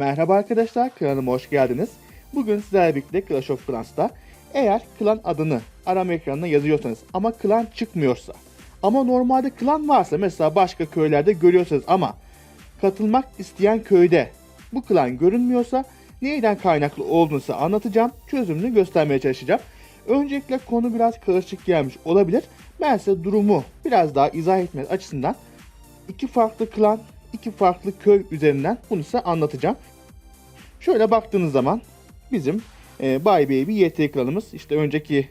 Merhaba arkadaşlar, kanalıma hoş geldiniz. Bugün sizlerle birlikte Clash of Clans'ta eğer klan adını arama ekranına yazıyorsanız ama klan çıkmıyorsa ama normalde klan varsa mesela başka köylerde görüyorsanız ama katılmak isteyen köyde bu klan görünmüyorsa neyden kaynaklı olduğunu anlatacağım. Çözümünü göstermeye çalışacağım. Öncelikle konu biraz karışık gelmiş olabilir. Ben size durumu biraz daha izah etmek açısından iki farklı klan, iki farklı köy üzerinden bunu size anlatacağım. Şöyle baktığınız zaman bizim e, Bay Baby YT klanımız işte önceki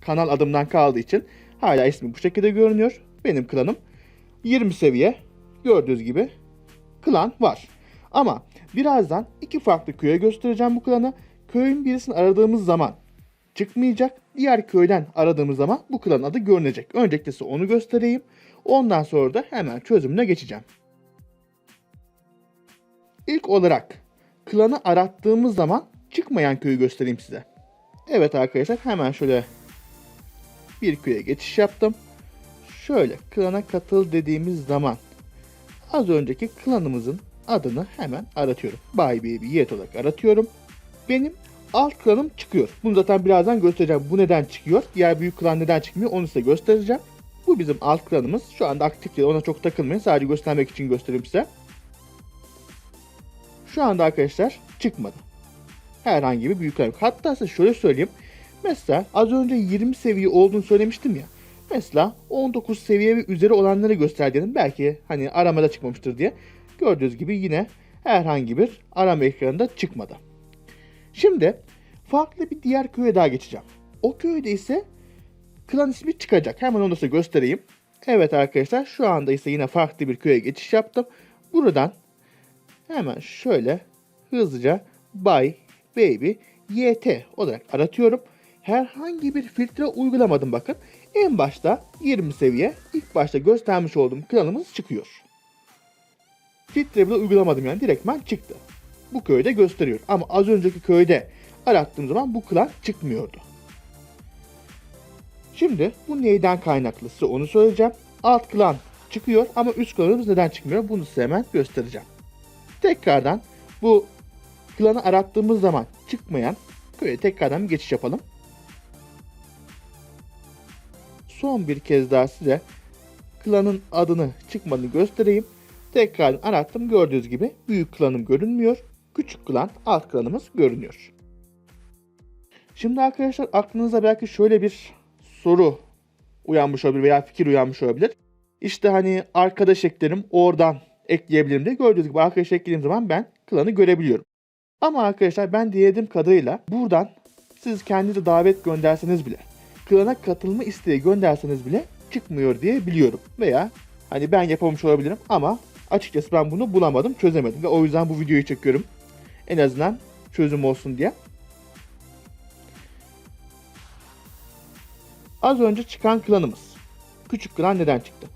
kanal adımdan kaldığı için hala ismi bu şekilde görünüyor. Benim klanım 20 seviye gördüğünüz gibi klan var. Ama birazdan iki farklı köye göstereceğim bu klanı. Köyün birisini aradığımız zaman çıkmayacak. Diğer köyden aradığımız zaman bu klanın adı görünecek. Öncelikle onu göstereyim. Ondan sonra da hemen çözümüne geçeceğim. İlk olarak klanı arattığımız zaman çıkmayan köyü göstereyim size. Evet arkadaşlar hemen şöyle bir köye geçiş yaptım. Şöyle klana katıl dediğimiz zaman az önceki klanımızın adını hemen aratıyorum. Bay Baby Yet olarak aratıyorum. Benim alt klanım çıkıyor. Bunu zaten birazdan göstereceğim. Bu neden çıkıyor? Diğer büyük klan neden çıkmıyor onu size göstereceğim. Bu bizim alt klanımız. Şu anda aktif değil. Ona çok takılmayın. Sadece göstermek için göstereyim size. Şu anda arkadaşlar çıkmadı. Herhangi bir büyük yok. Hatta size şöyle söyleyeyim. Mesela az önce 20 seviye olduğunu söylemiştim ya. Mesela 19 seviye ve üzeri olanları gösterdiğini belki hani aramada çıkmamıştır diye. Gördüğünüz gibi yine herhangi bir arama ekranında çıkmadı. Şimdi farklı bir diğer köye daha geçeceğim. O köyde ise klan ismi çıkacak. Hemen onu da size göstereyim. Evet arkadaşlar şu anda ise yine farklı bir köye geçiş yaptım. Buradan hemen şöyle hızlıca Bay Baby YT olarak aratıyorum. Herhangi bir filtre uygulamadım bakın. En başta 20 seviye ilk başta göstermiş olduğum klanımız çıkıyor. Filtre bile uygulamadım yani direktman çıktı. Bu köyde gösteriyor. Ama az önceki köyde arattığım zaman bu klan çıkmıyordu. Şimdi bu neyden kaynaklı size onu söyleyeceğim. Alt klan çıkıyor ama üst klanımız neden çıkmıyor bunu size hemen göstereceğim. Tekrardan bu klanı arattığımız zaman çıkmayan köye tekrardan bir geçiş yapalım. Son bir kez daha size klanın adını çıkmadığını göstereyim. Tekrar arattım gördüğünüz gibi büyük klanım görünmüyor. Küçük klan alt klanımız görünüyor. Şimdi arkadaşlar aklınıza belki şöyle bir soru uyanmış olabilir veya fikir uyanmış olabilir. İşte hani arkadaş eklerim oradan ekleyebilirim diye gördüğünüz gibi arkadaş eklediğim zaman ben klanı görebiliyorum. Ama arkadaşlar ben dilediğim kadarıyla buradan siz kendinize davet gönderseniz bile klana katılma isteği gönderseniz bile çıkmıyor diye biliyorum. Veya hani ben yapamamış olabilirim ama açıkçası ben bunu bulamadım, çözemedim ve o yüzden bu videoyu çekiyorum. En azından çözüm olsun diye. Az önce çıkan klanımız. Küçük klan neden çıktı?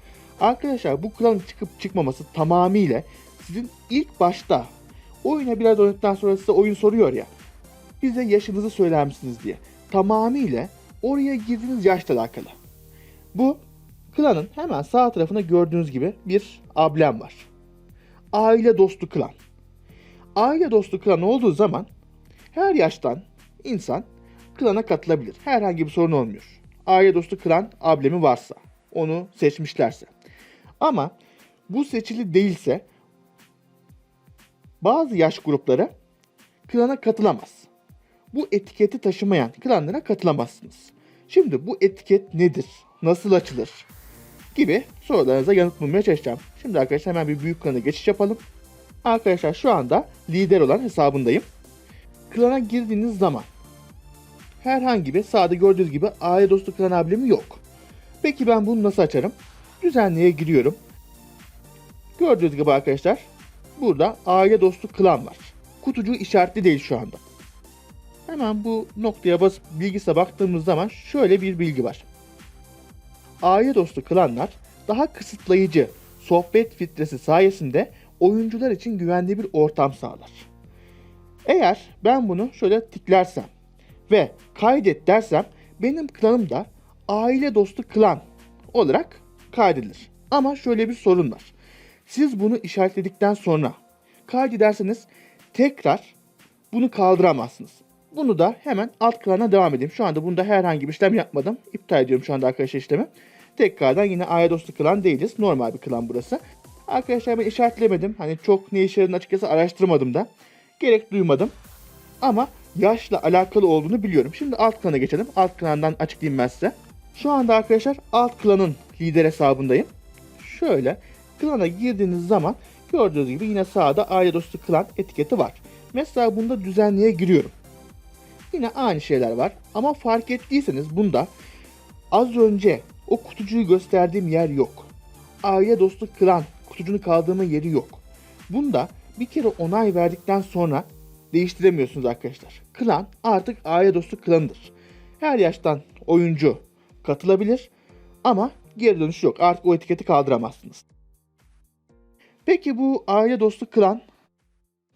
Arkadaşlar bu klanın çıkıp çıkmaması tamamıyla sizin ilk başta oyuna biraz oynadıktan sonra size oyun soruyor ya. Bize yaşınızı söyler misiniz diye. Tamamıyla oraya girdiğiniz yaşla alakalı. Bu klanın hemen sağ tarafında gördüğünüz gibi bir ablem var. Aile dostu klan. Aile dostu klan olduğu zaman her yaştan insan klana katılabilir. Herhangi bir sorun olmuyor. Aile dostu klan ablemi varsa, onu seçmişlerse. Ama bu seçili değilse bazı yaş grupları klana katılamaz. Bu etiketi taşımayan klanlara katılamazsınız. Şimdi bu etiket nedir? Nasıl açılır? Gibi sorularınıza yanıt bulmaya çalışacağım. Şimdi arkadaşlar hemen bir büyük klana geçiş yapalım. Arkadaşlar şu anda lider olan hesabındayım. Klana girdiğiniz zaman herhangi bir sağda gördüğünüz gibi aile dostu klan ablemi yok. Peki ben bunu nasıl açarım? Düzenleye giriyorum. Gördüğünüz gibi arkadaşlar burada aile dostu klan var. Kutucuğu işaretli değil şu anda. Hemen bu noktaya basıp bilgisine baktığımız zaman şöyle bir bilgi var. Aile dostu klanlar daha kısıtlayıcı sohbet filtresi sayesinde oyuncular için güvenli bir ortam sağlar. Eğer ben bunu şöyle tiklersem ve kaydet dersem benim klanım da aile dostu klan olarak kaydedilir. Ama şöyle bir sorun var. Siz bunu işaretledikten sonra kaydederseniz tekrar bunu kaldıramazsınız. Bunu da hemen alt klana devam edeyim. Şu anda bunda herhangi bir işlem yapmadım. İptal ediyorum şu anda arkadaşlar işlemi. Tekrardan yine dostu klan değiliz. Normal bir klan burası. Arkadaşlar ben işaretlemedim. Hani çok ne işe açıkçası araştırmadım da. Gerek duymadım. Ama yaşla alakalı olduğunu biliyorum. Şimdi alt klana geçelim. Alt klandan açıklayayım ben size. Şu anda arkadaşlar alt klanın lider hesabındayım. Şöyle klana girdiğiniz zaman gördüğünüz gibi yine sağda aile dostu klan etiketi var. Mesela bunda düzenliğe giriyorum. Yine aynı şeyler var ama fark ettiyseniz bunda az önce o kutucuğu gösterdiğim yer yok. Aile dostu klan kutucuğunu kaldırma yeri yok. Bunda bir kere onay verdikten sonra değiştiremiyorsunuz arkadaşlar. Klan artık aile dostu klanıdır. Her yaştan oyuncu katılabilir ama geri dönüş yok. Artık o etiketi kaldıramazsınız. Peki bu aile dostu klan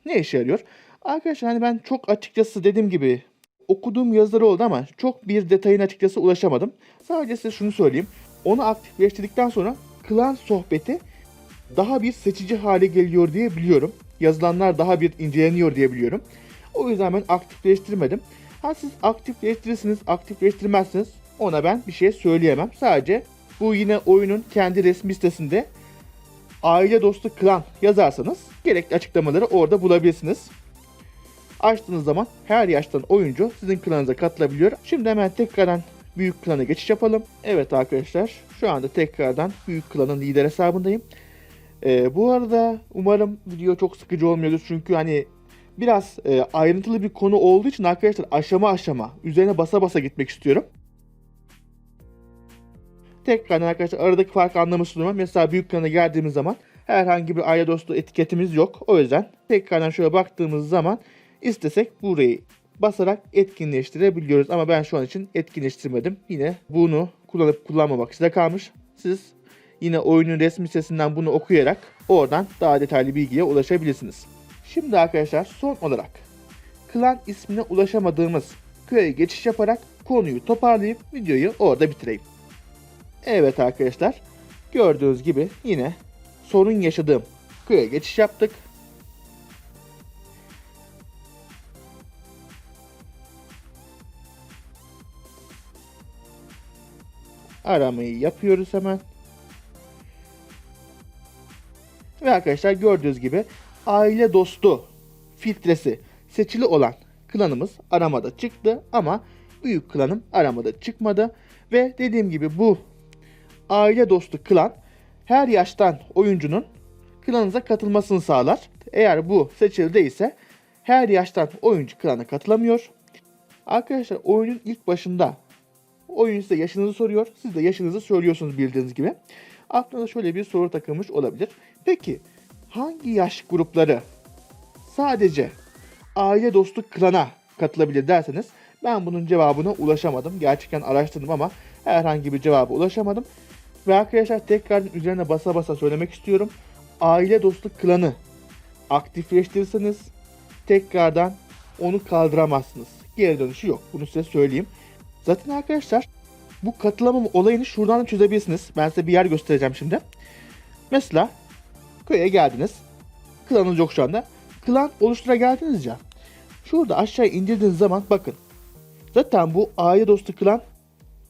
ne işe yarıyor? Arkadaşlar hani ben çok açıkçası dediğim gibi okuduğum yazıları oldu ama çok bir detayına açıkçası ulaşamadım. Sadece size şunu söyleyeyim. Onu aktifleştirdikten sonra klan sohbeti daha bir seçici hale geliyor diye biliyorum. Yazılanlar daha bir inceleniyor diye biliyorum. O yüzden ben aktifleştirmedim. Ha siz aktifleştirirsiniz, aktifleştirmezsiniz ona ben bir şey söyleyemem. Sadece bu yine oyunun kendi resmi sitesinde aile dostu klan yazarsanız gerekli açıklamaları orada bulabilirsiniz. Açtığınız zaman her yaştan oyuncu sizin klanınıza katılabiliyor. Şimdi hemen tekrardan büyük klana geçiş yapalım. Evet arkadaşlar şu anda tekrardan büyük klanın lider hesabındayım. Ee, bu arada umarım video çok sıkıcı olmuyordur çünkü hani biraz e, ayrıntılı bir konu olduğu için arkadaşlar aşama aşama üzerine basa basa gitmek istiyorum. Tekrardan arkadaşlar aradaki farkı anlamış duruma. Mesela büyük klana geldiğimiz zaman herhangi bir aile dostu etiketimiz yok. O yüzden tekrardan şöyle baktığımız zaman istesek burayı basarak etkinleştirebiliyoruz. Ama ben şu an için etkinleştirmedim. Yine bunu kullanıp kullanmamak size kalmış. Siz yine oyunun resmi sitesinden bunu okuyarak oradan daha detaylı bilgiye ulaşabilirsiniz. Şimdi arkadaşlar son olarak klan ismine ulaşamadığımız köye geçiş yaparak konuyu toparlayıp videoyu orada bitireyim. Evet arkadaşlar gördüğünüz gibi yine sorun yaşadığım köye geçiş yaptık. Aramayı yapıyoruz hemen. Ve arkadaşlar gördüğünüz gibi aile dostu filtresi seçili olan klanımız aramada çıktı ama büyük klanım aramada çıkmadı. Ve dediğim gibi bu aile dostu klan her yaştan oyuncunun klanınıza katılmasını sağlar. Eğer bu seçili değilse her yaştan oyuncu klana katılamıyor. Arkadaşlar oyunun ilk başında oyun size yaşınızı soruyor. Siz de yaşınızı söylüyorsunuz bildiğiniz gibi. Aklınıza şöyle bir soru takılmış olabilir. Peki hangi yaş grupları sadece aile dostu klana katılabilir derseniz ben bunun cevabına ulaşamadım. Gerçekten araştırdım ama herhangi bir cevaba ulaşamadım. Ve arkadaşlar tekrar üzerine basa basa söylemek istiyorum. Aile dostu klanı aktifleştirirseniz tekrardan onu kaldıramazsınız. Geri dönüşü yok. Bunu size söyleyeyim. Zaten arkadaşlar bu katılamama olayını şuradan da çözebilirsiniz. Ben size bir yer göstereceğim şimdi. Mesela köye geldiniz. Klanınız yok şu anda. Klan oluştura geldiniz ya. Şurada aşağı indirdiğiniz zaman bakın. Zaten bu aile dostu klan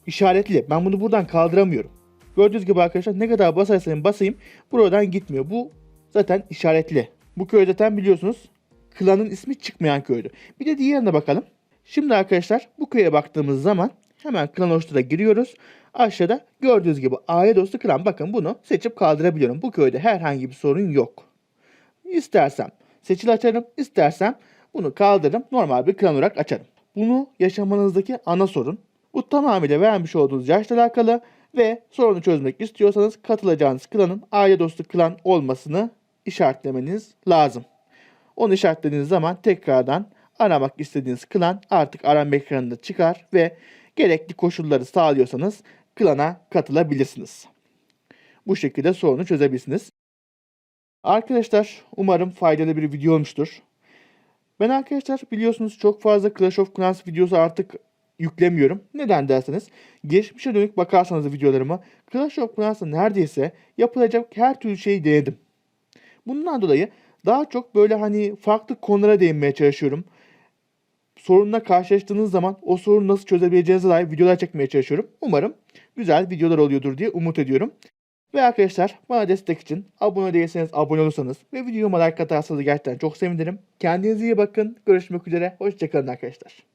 işaretli. Ben bunu buradan kaldıramıyorum. Gördüğünüz gibi arkadaşlar ne kadar basarsam basayım buradan gitmiyor. Bu zaten işaretli. Bu köy zaten biliyorsunuz klanın ismi çıkmayan köydü. Bir de diğerine bakalım. Şimdi arkadaşlar bu köye baktığımız zaman hemen klan oluştura giriyoruz. Aşağıda gördüğünüz gibi aile dostu klan bakın bunu seçip kaldırabiliyorum. Bu köyde herhangi bir sorun yok. İstersem seçili açarım, istersem bunu kaldırırım normal bir klan olarak açarım. Bunu yaşamanızdaki ana sorun. Bu tamamıyla vermiş olduğunuz yaşla alakalı ve sorunu çözmek istiyorsanız katılacağınız klanın aile dostu klan olmasını işaretlemeniz lazım. Onu işaretlediğiniz zaman tekrardan aramak istediğiniz klan artık arama ekranında çıkar ve gerekli koşulları sağlıyorsanız klana katılabilirsiniz. Bu şekilde sorunu çözebilirsiniz. Arkadaşlar umarım faydalı bir video olmuştur. Ben arkadaşlar biliyorsunuz çok fazla Clash of Clans videosu artık yüklemiyorum. Neden derseniz geçmişe dönük bakarsanız videolarıma Clash of Clans'ta neredeyse yapılacak her türlü şeyi denedim. Bundan dolayı Daha çok böyle hani farklı konulara değinmeye çalışıyorum. Sorunla karşılaştığınız zaman o sorunu nasıl çözebileceğinize dair videolar çekmeye çalışıyorum. Umarım güzel videolar oluyordur diye umut ediyorum. Ve arkadaşlar bana destek için abone değilseniz abone olursanız ve videoma like atarsanız gerçekten çok sevinirim. Kendinize iyi bakın. Görüşmek üzere. Hoşçakalın arkadaşlar.